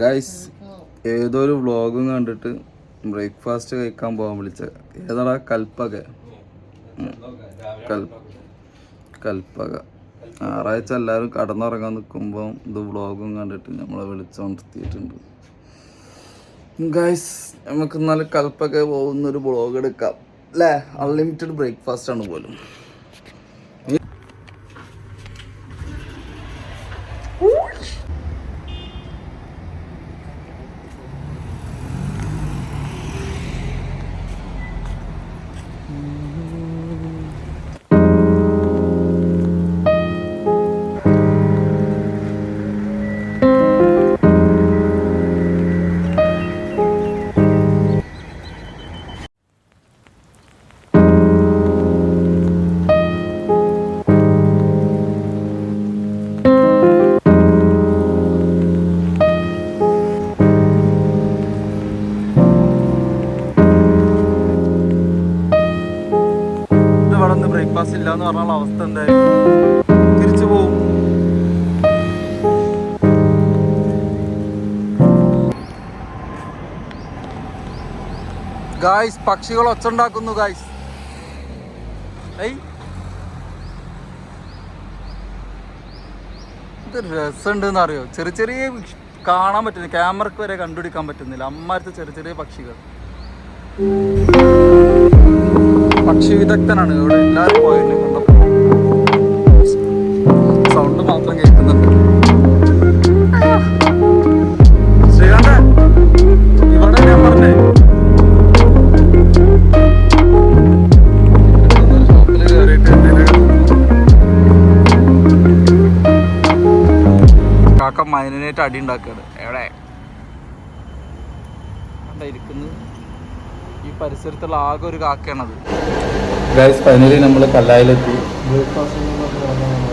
Guys ഏതൊരു വ്ളോഗും കണ്ടിട്ട് breakfast കഴിക്കാൻ പോകാൻ വിളിച്ച. ഏതാടാ? കൽപ്പക. കൽപ്പക. ഞായറാഴ്ച എല്ലാവരും കടന്നുറങ്ങാൻ നിൽക്കുമ്പോൾ ഇത് വ്ളോഗും കണ്ടിട്ട് നമ്മളെ വിളിച്ചുകൊണ്ടിരുത്തിയിട്ടുണ്ട് ഗൈസ് നമുക്ക് ഇന്നലെ കൽപ്പക പോകുന്നൊരു വ്ളോഗ് എടുക്കാം. അല്ലേ അൺലിമിറ്റഡ് ബ്രേക്ക്ഫാസ്റ്റ് ആണ് പോലും. ബ്രേക്ക്ഫാസ്റ്റ് ഇല്ല എന്ന് പറഞ്ഞാൽ അവസ്ഥ എന്തായാലും. തിരിച്ചു പോവും. ഗായ്സ് പക്ഷികൾ ഒച്ച ഉണ്ടാക്കുന്നു ഗായ്സ് ഏയ്. ഇത് രസമുണ്ടെന്ന് അറിയോ ചെറിയ ചെറിയ കാണാൻ പറ്റുന്നില്ല. ക്യാമറക്ക് വരെ കണ്ടുപിടിക്കാൻ പറ്റുന്നില്ല. അമ്മാരത്തെ ചെറിയ ചെറിയ പക്ഷികൾ. പക്ഷി വിദഗ്ധനാണ്. ഇവിടെ എല്ലാവരും പോയിട്ട് കണ്ടപ്പോൾ. സൗണ്ട് മാത്രം കേൾക്കുന്നുണ്ട്. ശ്രീകാന്ത ഇവിടെ ഞാൻ പറഞ്ഞേ. കാക്ക മൈനേറ്റ് അടി ഉണ്ടാക്കുകയാണ് എവിടെ? ഇരിക്കുന്നത്? ഈ പരിസരത്തുള്ള ആകെ ഒരു കാക്കയാണത്. ഫൈനലി നമ്മൾ കല്ലായിലെത്തി.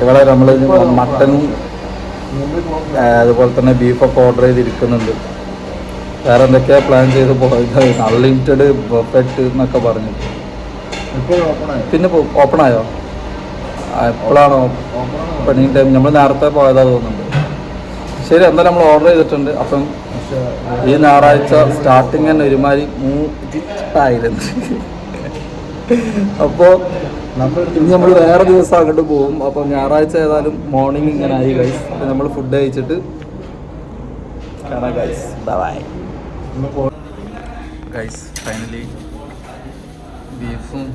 ഇവിടെ നമ്മൾ മട്ടനും അതുപോലെ തന്നെ ബീഫൊക്കെ ഓർഡർ ചെയ്തിരിക്കുന്നുണ്ട്. വേറെ എന്തൊക്കെയാ പ്ലാൻ ചെയ്ത് പോയത്? അൺലിമിറ്റഡ് പെർഫെക്റ്റ് എന്നൊക്കെ പറഞ്ഞു. പിന്നെ ഓപ്പൺ ആയോ? എപ്പോഴാണോ ഓപ്പണിങ് ടൈം നമ്മൾ നേരത്തെ പോയതാ തോന്നുന്നുണ്ട്. ശരി എന്തായാലും നമ്മൾ ഓർഡർ ചെയ്തിട്ടുണ്ട്. അപ്പം ഈ ഞായറാഴ്ച സ്റ്റാർട്ടിങ് തന്നെ ഒരുമാതിരി മൂട്ടായിരുന്നു അപ്പോൾ ഇനി നമ്മൾ വേറെ ദിവസം അങ്ങോട്ട് പോകും. അപ്പോൾ ഞായറാഴ്ച ഏതായാലും മോർണിംഗ് ഇങ്ങനെ ആയി ഗൈസ് നമ്മൾ ഫുഡ് കഴിച്ചിട്ട് കാണാം ഗൈസ് ബൈ ഗൈസ് ഫൈനലി ബീഫും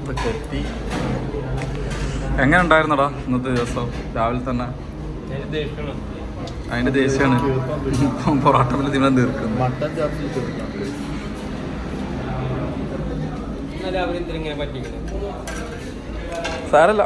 ഇതൊക്കെ എത്തി. എങ്ങനെ ഉണ്ടായിരുന്നടാ ഇന്നത്തെ ദിവസം? രാവിലെ തന്നെ. അതിന്റെ ദേഷ്യമാണ്. പൊറോട്ട തീർക്കുന്നു. മട്ടൻ ചാർജ് സാരല്ല.